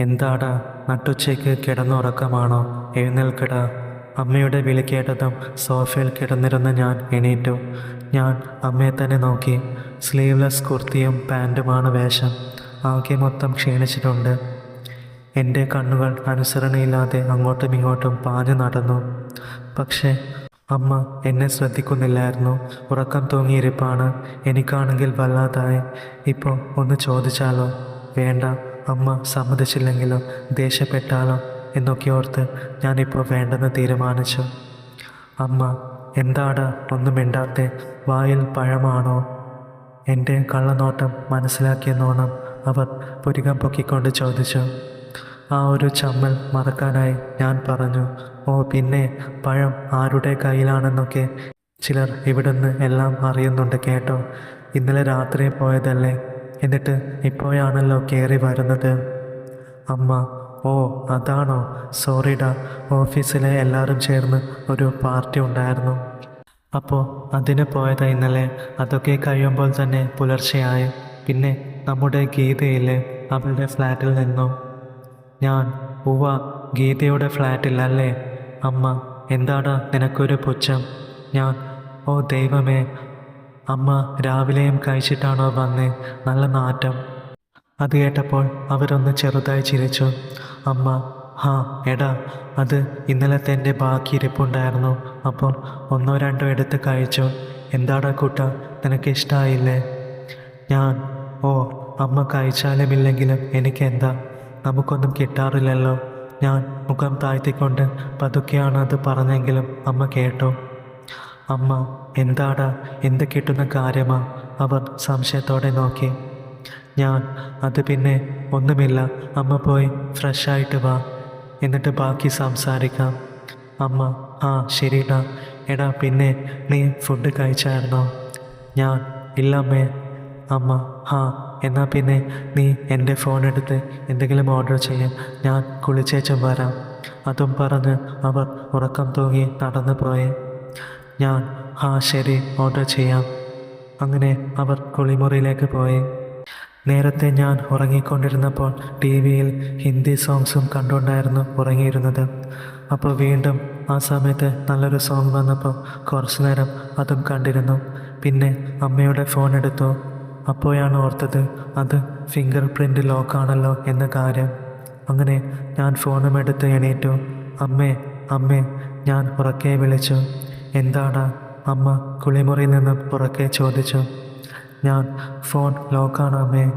എന്താടാ? നട്ടുച്ചയ്ക്ക് കിടന്നുറക്കമാണോ? എഴുന്നേൽക്കടാ. അമ്മയുടെ വിളി കേട്ടതും സോഫയിൽ കിടന്നിരുന്ന ഞാൻ എണീറ്റു. ഞാൻ അമ്മയെ തന്നെ നോക്കി. സ്ലീവ്ലെസ് കുർത്തിയും പാന്റുമാണ് വേഷം. ആകെ മൊത്തം ക്ഷീണിച്ചിട്ടുണ്ട്. എന്റെ കണ്ണുകൾ അനുസരണയില്ലാതെ അങ്ങോട്ടും ഇങ്ങോട്ടും പാഞ്ഞു നടന്നു. പക്ഷേ അമ്മ എന്നെ ശ്രദ്ധിക്കുന്നില്ലായിരുന്നു. ഉറക്കം തൂങ്ങിയിരിപ്പാണ്. എനിക്കാണെങ്കിൽ വല്ലാതായി. ഇപ്പോൾ ഒന്ന് ചോദിച്ചാലോ? വേണ്ട. അമ്മ സമ്മതിച്ചില്ലെങ്കിലും ദേഷ്യപ്പെട്ടാലോ എന്നൊക്കെ ഓർത്ത് ഞാനിപ്പോൾ വേണ്ടെന്ന് തീരുമാനിച്ചു. അമ്മ എന്താടാ ഒന്നും മിണ്ടാത്തെ? വായിൽ പഴമാണോ? എന്റെ കള്ളനോട്ടം മനസ്സിലാക്കിയെന്നോണം അവർ പുരികം പൊക്കിക്കൊണ്ട് ചോദിച്ചു. ആ ഒരു ചമ്മൽ മറക്കാനായി ഞാൻ പറഞ്ഞു ഓ പിന്നെ പഴം ആരുടെ കയ്യിലാണെന്നൊക്കെ ചിലർ ഇവിടുന്ന് എല്ലാം അറിയുന്നുണ്ട് കേട്ടോ. ഇന്നലെ രാത്രി പോയതല്ലേ എന്നിട്ട് ഇപ്പോഴാണല്ലോ കയറി വരുന്നത്. അമ്മ ഓ അതാണോ? സോറിഡാ ഓഫീസിലെ എല്ലാവരും ചേർന്ന് ഒരു പാർട്ടി ഉണ്ടായിരുന്നു. അപ്പോൾ അതിന് പോയത് ഇന്നലെ. അതൊക്കെ കഴിയുമ്പോൾ തന്നെ പുലർച്ചെയായി. പിന്നെ നമ്മുടെ ഗീതയിലെ അവളുടെ ഫ്ലാറ്റിൽ നിന്നു? ഞാൻ ഉവ ഗീതയുടെ ഫ്ലാറ്റിലല്ലേ? അമ്മ എന്താടാ നിനക്കൊരു പുച്ഛം? ഞാൻ ഓ ദൈവമേ അമ്മ രാവിലെയും കഴിച്ചിട്ടാണോ വന്നേ? നല്ല നാറ്റം. അത് കേട്ടപ്പോൾ അവരൊന്ന് ചെറുതായി ചിരിച്ചു. അമ്മ ഹാ എടാ അത് ഇന്നലത്തെ എന്റെ ബാക്കി ഇരിപ്പുണ്ടായിരുന്നു. അപ്പോൾ ഒന്നോ രണ്ടോ എടുത്ത് കഴിച്ചു. എന്താടാ കൂട്ട നിനക്ക് ഇഷ്ടമായില്ലേ ഞാൻ ഓ അമ്മ കഴിച്ചാലും ഇല്ലെങ്കിലും എനിക്കെന്താ? നമുക്കൊന്നും കിട്ടാറില്ലല്ലോ. ഞാൻ മുഖം താഴ്ത്തിക്കൊണ്ട് പതുക്കെയാണ് അത് പറഞ്ഞെങ്കിലും അമ്മ കേട്ടോ. അമ്മ എന്താടാ? എന്ത് കിട്ടുന്ന കാര്യമാ? അവർ സംശയത്തോടെ നോക്കി. ഞാൻ അത് പിന്നെ ഒന്നുമില്ല. അമ്മ പോയി ഫ്രഷായിട്ട് വാ. എന്നിട്ട് ബാക്കി സംസാരിക്കാം. അമ്മ ആ ശരിടാ. എടാ പിന്നെ നീ ഫുഡ് കഴിച്ചായിരുന്നോ? ഞാൻ ഇല്ല അമ്മേ. ആ എന്നാൽ പിന്നെ നീ എന്റെ ഫോൺ എടുത്ത് എന്തെങ്കിലും ഓർഡർ ചെയ്യാം. ഞാൻ കുളിച്ചേച്ചും വരാം. അതും പറഞ്ഞ് അവർ ഉറക്കം തൂങ്ങി നടന്നു പോയി. ഞാൻ ആ ശരി ഓർഡർ ചെയ്യാം. അങ്ങനെ അവർ കുളിമുറിയിലേക്ക് പോയി. നേരത്തെ ഞാൻ ഉറങ്ങിക്കൊണ്ടിരുന്നപ്പോൾ ടി വിയിൽ ഹിന്ദി സോങ്സും കണ്ടുകൊണ്ടായിരുന്നു ഉറങ്ങിയിരുന്നത്. അപ്പോൾ വീണ്ടും ആ സമയത്ത് നല്ലൊരു സോങ് വന്നപ്പോൾ കുറച്ചു നേരം അതും കണ്ടിരുന്നു. പിന്നെ അമ്മയുടെ ഫോൺ എടുത്തു. അപ്പോഴാണ് ഓർത്തത് അത് ഫിംഗർ പ്രിന്റ് ലോക്കാണല്ലോ എന്ന കാര്യം. അങ്ങനെ ഞാൻ ഫോണും എടുത്ത് എണീറ്റു. അമ്മേ അമ്മേ ഞാൻ ഉറക്കെ വിളിച്ചു. എന്താടാ അമ്മ കുളിമുറിയിൽ നിന്നും പുറക്കെ ചോദിച്ചു. ഞാൻ ഫോൺ ലോക്കാണ് അമ്മേ.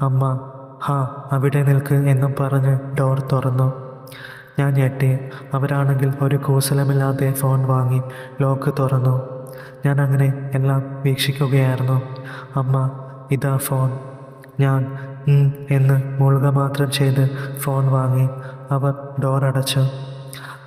അമ്മ ഹാ അവിടെ നിൽക്ക് എന്നും പറഞ്ഞ് ഡോർ തുറന്നു. ഞാൻ ഞെട്ടി. അവരാണെങ്കിൽ ഒരു കൂസലമില്ലാതെ ഫോൺ വാങ്ങി ലോക്ക് തുറന്നു. ഞാൻ അങ്ങനെ എല്ലാം വീക്ഷിക്കുകയായിരുന്നു. അമ്മ ഇതാ ഫോൺ. ഞാൻ എന്ന് മുളുക മാത്രം ചെയ്ത് ഫോൺ വാങ്ങി അവർ ഡോർ അടച്ചു.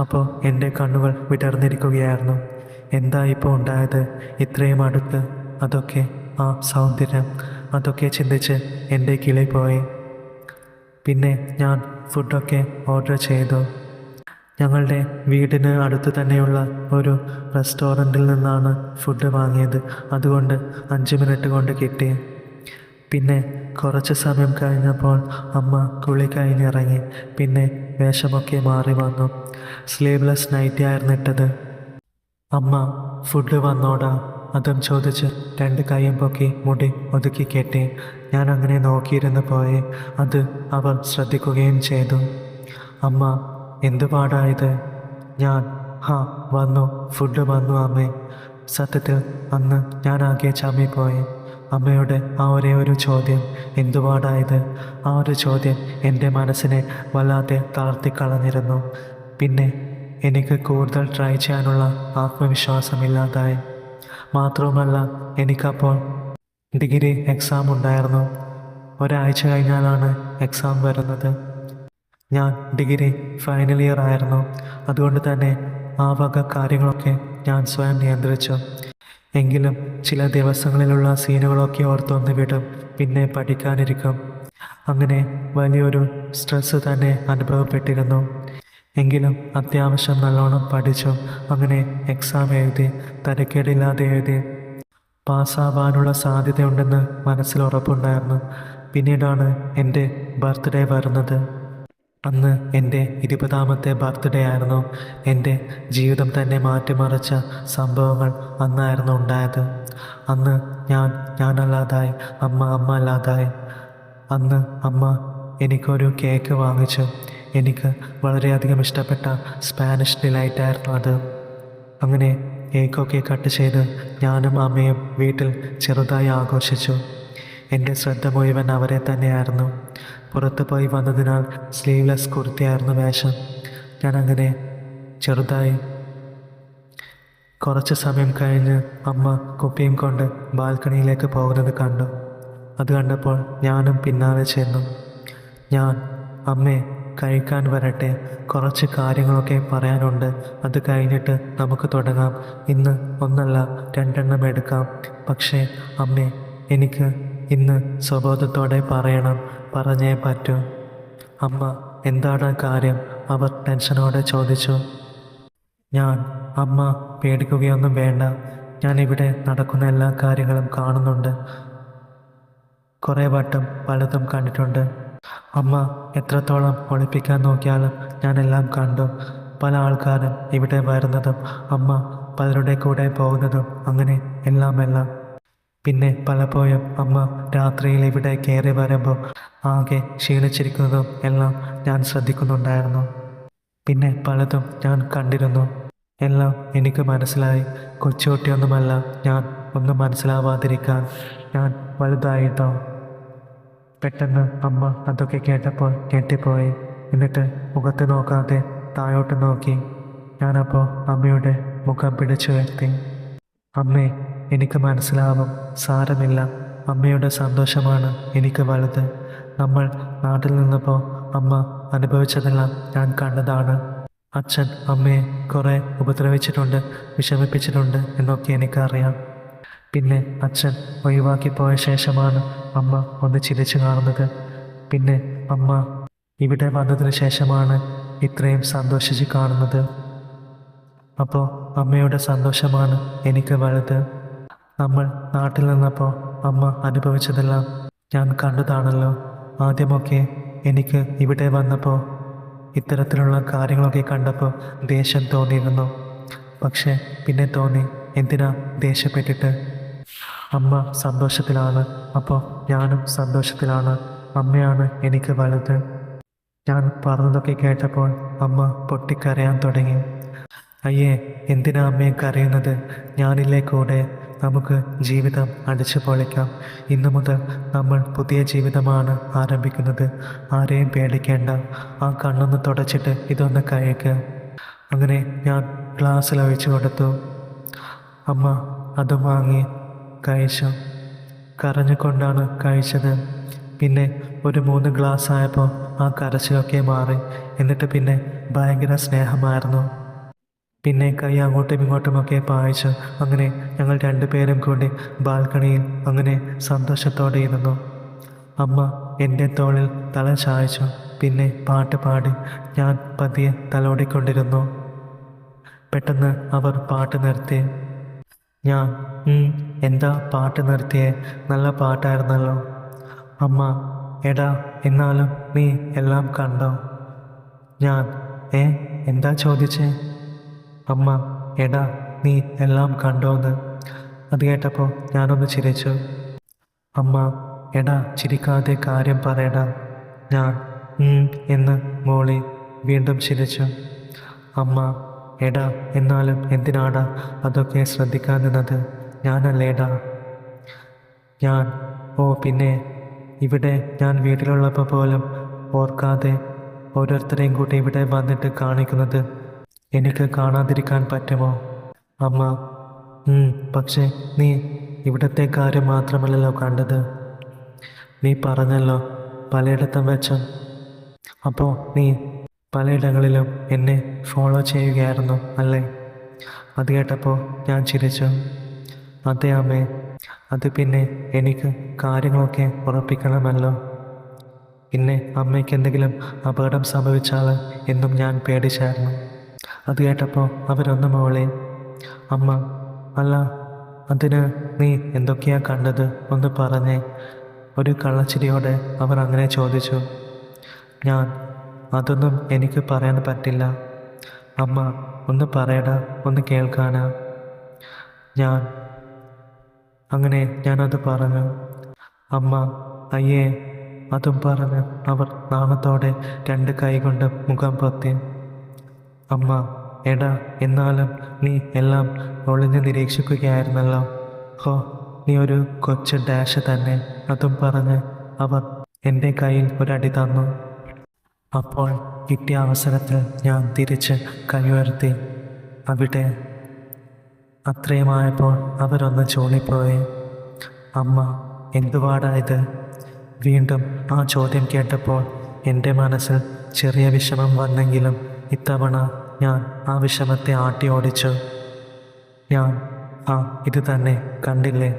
അപ്പോൾ എന്റെ കണ്ണുകൾ വിടർന്നിരിക്കുകയായിരുന്നു. എന്താ ഇപ്പോൾ ഉണ്ടായത്? ഇത്രയും അടുത്ത്? അതൊക്കെ ആ സൗന്ദര്യം അതൊക്കെ ചിന്തിച്ച് എന്റെ കിളി പോയി. പിന്നെ ഞാൻ ഫുഡൊക്കെ ഓർഡർ ചെയ്തു. ഞങ്ങളുടെ വീടിന് അടുത്ത് തന്നെയുള്ള ഒരു റെസ്റ്റോറന്റിൽ നിന്നാണ് ഫുഡ് വാങ്ങിയത്. അതുകൊണ്ട് അഞ്ച് മിനിറ്റ് കൊണ്ട് കിട്ടി. പിന്നെ കുറച്ച് സമയം കഴിഞ്ഞപ്പോൾ അമ്മ കുളി കഴിഞ്ഞിറങ്ങി. പിന്നെ വേഷമൊക്കെ മാറി വന്നു. സ്ലീവ്ലെസ് നൈറ്റി ആയിരുന്നു ഇട്ടത്. അമ്മ ഫുഡ് വന്നോടാ. അതും ചോദിച്ച് രണ്ട് കൈയും പൊക്കി മുടി ഒതുക്കി കെട്ടി. ഞാൻ അങ്ങനെ നോക്കിയിരുന്ന് പോയി. അത് അവർ ശ്രദ്ധിക്കുകയും ചെയ്തു. അമ്മ എന്തു പാടായത് ഞാൻ ഹാ വന്നു. ഫുഡ് വന്നു അമ്മേ. സത്യത്തിൽ അന്ന് ഞാൻ ആകെ പോയി. അമ്മയുടെ ആ ഒരേ ഒരു ചോദ്യം എന്തുപാടായത് ആ ഒരു ചോദ്യം എന്റെ മനസ്സിനെ വല്ലാതെ തളർത്തിക്കളഞ്ഞിരുന്നു പിന്നെ എനിക്ക് കൂടുതൽ ട്രൈ ചെയ്യാനുള്ള ആത്മവിശ്വാസമില്ലാതായി. മാത്രവുമല്ല എനിക്കപ്പോൾ ഡിഗ്രി എക്സാം ഉണ്ടായിരുന്നു. ഒരാഴ്ച കഴിഞ്ഞാലാണ് എക്സാം വരുന്നത്. ഞാൻ ഡിഗ്രി ഫൈനൽ ഇയർ ആയിരുന്നു. അതുകൊണ്ട് തന്നെ ആ വക കാര്യങ്ങളൊക്കെ ഞാൻ സ്വയം നിയന്ത്രിച്ചു. എങ്കിലും ചില ദിവസങ്ങളിലുള്ള സീനുകളൊക്കെ ഓർത്തൊന്ന് വിടും പിന്നെ പഠിക്കാനിരിക്കും. അങ്ങനെ വലിയൊരു സ്ട്രെസ്സ് തന്നെ അനുഭവപ്പെട്ടിരുന്നു. എങ്കിലും അത്യാവശ്യം നല്ലോണം പഠിച്ചു. അങ്ങനെ എക്സാം എഴുതി തരക്കേടില്ലാതെ എഴുതി പാസ്സാവാനുള്ള സാധ്യതയുണ്ടെന്ന് മനസ്സിൽ ഉറപ്പുണ്ടായിരുന്നു. പിന്നീടാണ് എന്റെ ബർത്ത്ഡേ വരുന്നത്. അന്ന് എന്റെ ഇരുപതാമത്തെ ബർത്ത്ഡേ ആയിരുന്നു. എന്റെ ജീവിതം തന്നെ മാറ്റിമറിച്ച സംഭവങ്ങൾ അന്നായിരുന്നു ഉണ്ടായത്. അന്ന് ഞാൻ ഞാനല്ലാതായി അമ്മ അമ്മ അല്ലാതായി. അന്ന് അമ്മ എനിക്കൊരു കേക്ക് വാങ്ങിച്ചു. എനിക്ക് വളരെയധികം ഇഷ്ടപ്പെട്ട സ്പാനിഷ് ഡിലൈറ്റായിരുന്നു അത്. അങ്ങനെ കേക്കൊക്കെ കട്ട് ചെയ്ത് ഞാനും അമ്മയും വീട്ടിൽ ചെറുതായി ആഘോഷിച്ചു. എന്റെ ശ്രദ്ധ മുഴുവൻ അവരെ തന്നെയായിരുന്നു. പുറത്ത് പോയി വന്നതിനാൽ സ്ലീവ്ലെസ് കുർത്തിയായിരുന്നു വേഷം. അങ്ങനെ ചെറുതായി കുറച്ച് സമയം കഴിഞ്ഞ് അമ്മ കുപ്പിയും കൊണ്ട് ബാൽക്കണിയിലേക്ക് പോകുന്നത് കണ്ടു. അത് കണ്ടപ്പോൾ ഞാനും പിന്നാലെ ചെന്നു. ഞാൻ അമ്മേ കഴിക്കാൻ വരട്ടെ. കുറച്ച് കാര്യങ്ങളൊക്കെ പറയാനുണ്ട്. അത് കഴിഞ്ഞിട്ട് നമുക്ക് തുടങ്ങാം. ഇന്ന് ഒന്നല്ല രണ്ടെണ്ണം എടുക്കാം. പക്ഷേ അമ്മേ എനിക്ക് ഇന്ന് സ്വബോധത്തോടെ പറയണം. പറഞ്ഞേ പറ്റൂ. അമ്മ എന്താണ് കാര്യം? അവർ ടെൻഷനോടെ ചോദിച്ചു. ഞാൻ അമ്മ പേടിക്കുകയൊന്നും വേണ്ട. ഞാൻ ഇവിടെ നടക്കുന്ന എല്ലാ കാര്യങ്ങളും കാണുന്നുണ്ട്. കുറേ വട്ടം പലതും കണ്ടിട്ടുണ്ട്. അമ്മ എത്രത്തോളം ഒളിപ്പിക്കാൻ നോക്കിയാലും ഞാനെല്ലാം കണ്ടു. പല ആൾക്കാരും ഇവിടെ വരുന്നതും അമ്മ പലരുടെ കൂടെ പോകുന്നതും അങ്ങനെ എല്ലാം എല്ലാം പിന്നെ പലപ്പോഴും അമ്മ രാത്രിയിൽ ഇവിടെ കയറി വരുമ്പോൾ ആകെ ക്ഷീണിച്ചിരിക്കുന്നതും എല്ലാം ഞാൻ ശ്രദ്ധിക്കുന്നുണ്ടായിരുന്നു. പിന്നെ പലതും ഞാൻ കണ്ടിരുന്നു. എല്ലാം എനിക്ക് മനസ്സിലായി. കൊച്ചുകുട്ടിയൊന്നുമല്ല ഞാൻ ഒന്നും മനസ്സിലാവാതിരിക്കാൻ ഞാൻ വലുതായിട്ടോ പെട്ടെന്ന് അമ്മ അതൊക്കെ കേട്ടപ്പോൾ ഞെട്ടിപ്പോയി. എന്നിട്ട് മുഖത്ത് നോക്കാതെ താഴോട്ട് നോക്കി. ഞാനപ്പോൾ അമ്മയുടെ മുഖം പിടിച്ചു വരുത്തി അമ്മേ എനിക്ക് മനസ്സിലാവും. സാരമില്ല. അമ്മയുടെ സന്തോഷമാണ് എനിക്ക് വലുത്. നമ്മൾ നാട്ടിൽ നിന്നപ്പോൾ അമ്മ അനുഭവിച്ചതെല്ലാം ഞാൻ കണ്ടതാണ്. അച്ഛൻ അമ്മയെ കുറേ ഉപദ്രവിച്ചിട്ടുണ്ട് വിഷമിപ്പിച്ചിട്ടുണ്ട് എന്നൊക്കെ എനിക്കറിയാം. പിന്നെ അച്ഛൻ ഒഴിവാക്കിപ്പോയ ശേഷമാണ് അമ്മ ഒന്ന് ചിരിച്ചു കാണുന്നത്. പിന്നെ അമ്മ ഇവിടെ വന്നതിന് ശേഷമാണ് ഇത്രയും സന്തോഷിച്ച് കാണുന്നത്. അപ്പോൾ അമ്മയുടെ സന്തോഷമാണ് എനിക്ക് വലുത്. നമ്മൾ നാട്ടിൽ നിന്നപ്പോൾ അമ്മ അനുഭവിച്ചതെല്ലാം ഞാൻ കണ്ടതാണല്ലോ. ആദ്യമൊക്കെ എനിക്ക് ഇവിടെ വന്നപ്പോൾ ഇത്തരത്തിലുള്ള കാര്യങ്ങളൊക്കെ കണ്ടപ്പോൾ ദേഷ്യം തോന്നിയിരുന്നു. പക്ഷേ പിന്നെ തോന്നി എന്തിനാ ദേഷ്യപ്പെട്ടിട്ട്? അമ്മ സന്തോഷത്തിലാണ്. അപ്പോൾ ഞാനും സന്തോഷത്തിലാണ്. അമ്മയാണ് എനിക്ക് വലുത്. ഞാൻ പറഞ്ഞതൊക്കെ കേട്ടപ്പോൾ അമ്മ പൊട്ടിക്കരയാൻ തുടങ്ങി. അയ്യേ എന്തിനാ അമ്മയെ കരയുന്നത്? ഞാനില്ലേ കൂടെ? നമുക്ക് ജീവിതം അടിച്ചു പൊളിക്കാം. ഇന്നു മുതൽ നമ്മൾ പുതിയ ജീവിതമാണ് ആരംഭിക്കുന്നത്. ആരെയും പേടിക്കേണ്ട. ആ കണ്ണൊന്ന് തുടച്ചിട്ട് ഇതൊന്ന് കഴിക്കുക അങ്ങനെ ഞാൻ ഗ്ലാസ്സിൽ ഒഴിച്ചു കൊടുത്തു. അമ്മ അതും വാങ്ങി. കഴിച്ചു കരഞ്ഞുകൊണ്ടാണ് കഴിച്ചത് പിന്നെ ഒരു മൂന്ന് ഗ്ലാസ് ആയപ്പോൾ ആ കരച്ചിലൊക്കെ മാറി. എന്നിട്ട് പിന്നെ ഭയങ്കര സ്നേഹമായിരുന്നു. പിന്നെ കൈ അങ്ങോട്ടും ഇങ്ങോട്ടുമൊക്കെ പായിച്ചു അങ്ങനെ ഞങ്ങൾ രണ്ടുപേരും കൂടി ബാൽക്കണിയിൽ അങ്ങനെ സന്തോഷത്തോടെ ഇരുന്നു. അമ്മ എന്റെ തോളിൽ തല ചായച്ചു. പിന്നെ പാട്ട് പാടി ഞാൻ പതിയെ തലോടിക്കൊണ്ടിരുന്നു. പെട്ടെന്ന് അവർ പാട്ട് നിർത്തി. ഞാൻ "ഉം, എന്താ പാട്ട് നിർത്തിയേ? നല്ല പാട്ടായിരുന്നല്ലോ. അമ്മ എടാ എന്നാലും നീ എല്ലാം കണ്ടോ? ഞാൻ ഏ എന്താ ചോദിച്ചേ? അമ്മ എടാ നീ എല്ലാം കണ്ടോന്ന്. അത് കേട്ടപ്പോൾ ഞാനൊന്ന് ചിരിച്ചു. അമ്മ എടാ ചിരിക്കാതെ കാര്യം പറയടാ. ഞാൻ എന്ന് മോളി വീണ്ടും ചിരിച്ചു. അമ്മ എടാ എന്നാലും എന്തിനാടാ അതൊക്കെ ശ്രദ്ധിക്കാൻ നിന്നത് ഞാനല്ലേടാ. ഞാൻ ഓ പിന്നെ ഇവിടെ ഞാൻ വീട്ടിലുള്ളപ്പോൾ പോലും ഓർക്കാതെ ഓരോരുത്തരെയും കൂട്ടി ഇവിടെ വന്നിട്ട് കാണിക്കുന്നത് എനിക്ക് കാണാതിരിക്കാൻ പറ്റുമോ? അമ്മ "ഉം, പക്ഷേ നീ ഇവിടത്തെ കാര്യം മാത്രമല്ലല്ലോ കണ്ടത്. നീ പറഞ്ഞല്ലോ പലയിടത്തും വെച്ചും. അപ്പോൾ നീ പലയിടങ്ങളിലും എന്നെ ഫോളോ ചെയ്യുകയായിരുന്നു അല്ലേ? അത് കേട്ടപ്പോൾ ഞാൻ ചിരിച്ചു. അതെ അമ്മേ. അത് പിന്നെ എനിക്ക് കാര്യങ്ങളൊക്കെ ഉറപ്പിക്കണമല്ലോ. പിന്നെ അമ്മയ്ക്ക് എന്തെങ്കിലും അപകടം സംഭവിച്ചാൽ എന്നും ഞാൻ പേടിച്ചായിരുന്നു. അത് കേട്ടപ്പോൾ അവരൊന്നും അവളെ അമ്മ അല്ല അതിന് നീ എന്തൊക്കെയാ കണ്ടത്? ഒന്ന് പറഞ്ഞേ. ഒരു കള്ളച്ചിരിയോടെ അവർ അങ്ങനെ ചോദിച്ചു. ഞാൻ അതൊന്നും എനിക്ക് പറയാൻ പറ്റില്ല. അമ്മ ഒന്ന് പറയടാ ഒന്ന് കേൾക്കാനാ. ഞാൻ അങ്ങനെ ഞാനത് പറഞ്ഞു. അമ്മ അയ്യേ അതും പറഞ്ഞ് അവർ നാമത്തോടെ രണ്ട് കൈകൊണ്ട് മുഖം പൊത്തി. അമ്മ എടാ എന്നാലും നീ എല്ലാം ഒളിഞ്ഞ് നിരീക്ഷിക്കുകയായിരുന്നല്ലോ. ഹോ നീ ഒരു കൊച്ചു ഡാഷ് തന്നെ അതും പറഞ്ഞ് അവർ എന്റെ കയ്യിൽ ഒരടി തന്നു. അപ്പോൾ കിട്ടിയ അവസരത്തിൽ ഞാൻ തിരിച്ച് കൈ ഉയർത്തി. അവിടെ അത്രയുമായപ്പോൾ അവരൊന്ന് ചൂളിപ്പോയി. അമ്മ എന്തുവാടാ ഇത്? വീണ്ടും ആ ചോദ്യം കേട്ടപ്പോൾ എന്റെ മനസ്സിൽ ചെറിയ വിഷമം വന്നെങ്കിലും ഇത്തവണ ഞാൻ ആ വിഷമത്തെ ആട്ടി ഓടിച്ചു. ഞാൻ ആ ഇത് തന്നെ കണ്ടില്ലേ?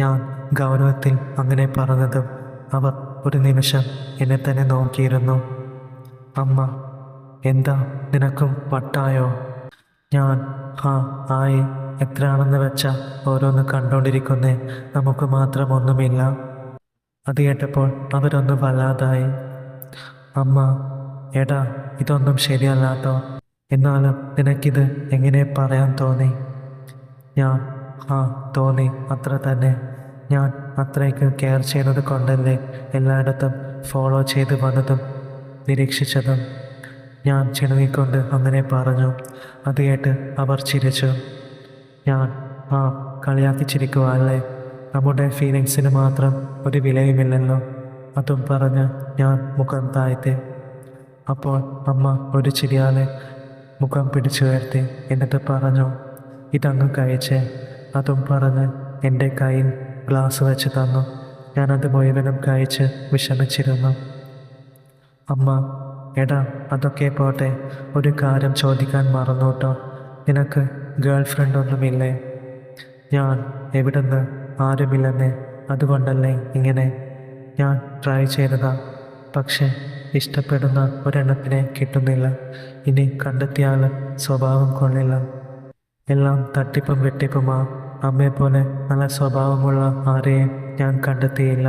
ഞാൻ ഗൗരവത്തിൽ അങ്ങനെ പറഞ്ഞതും അവർ ഒരു നിമിഷം എന്നെ തന്നെ നോക്കിയിരുന്നു. അമ്മ എന്താ നിനക്കും പട്ടായോ ഞാൻ ആ ആയി. എത്രയാണെന്ന് വെച്ചാൽ ഓരോന്ന് കണ്ടുകൊണ്ടിരിക്കുന്നേ നമുക്ക് മാത്രം ഒന്നുമില്ല. അത് കേട്ടപ്പോൾ അവരൊന്ന് വല്ലാതായി. അമ്മ എടാ ഇതൊന്നും ശരിയല്ലാട്ടോ എന്നാലും നിനക്കിത് എങ്ങനെ പറയാൻ തോന്നി? ഞാൻ ആ തോന്നി. അത്ര തന്നെ. ഞാൻ അത്രയ്ക്ക് കെയർ ചെയ്യുന്നത് കൊണ്ടല്ലേ എല്ലായിടത്തും ഫോളോ ചെയ്ത് വന്നതും നിരീക്ഷിച്ചതും. ഞാൻ ചിണുങ്ങിക്കൊണ്ട് അങ്ങനെ പറഞ്ഞു. അത് കേട്ട് അവർ ചിരിച്ചു. ഞാൻ ആ കളിയാക്കി ചിരിക്കുവാല്ലേ നമ്മുടെ ഫീലിങ്സിന് മാത്രം ഒരു വിലയുമില്ലല്ലോ അതും പറഞ്ഞ് ഞാൻ മുഖം താഴ്ത്തി. അപ്പോൾ അമ്മ ഒരു ചിരിയാലെ മുഖം പിടിച്ചുയർത്തി എന്നിട്ട് പറഞ്ഞു ഇതങ്ങ് കഴിച്ചേ. അതും പറഞ്ഞ് എന്റെ കയ്യിൽ ഗ്ലാസ് വെച്ച് തന്നു. ഞാനത് മുഴുവനും കഴിച്ച് വിഷമിച്ചിരുന്നു. അമ്മ എടാ അതൊക്കെ പോട്ടെ. ഒരു കാര്യം ചോദിക്കാൻ മറന്നു കേട്ടോ. നിനക്ക് ഗേൾ ഫ്രണ്ട് ഒന്നുമില്ലേ ഞാൻ എവിടുന്ന്? ആരുമില്ലെന്നേ. അതുകൊണ്ടല്ലേ ഇങ്ങനെ? ഞാൻ ട്രൈ ചെയ്തതാ. പക്ഷെ ഇഷ്ടപ്പെടുന്ന ഒരെണ്ണത്തിനെ കിട്ടുന്നില്ല. ഇനി കണ്ടെത്തിയാൽ സ്വഭാവം കൊള്ളില്ല. എല്ലാം തട്ടിപ്പും വെട്ടിപ്പുമാ. അമ്മയെപ്പോലെ നല്ല സ്വഭാവമുള്ള ആരെയും ഞാൻ കണ്ടെത്തിയില്ല.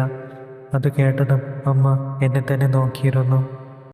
അത് കേട്ടതും അമ്മ എന്നെ തന്നെ നോക്കിയിരുന്നു.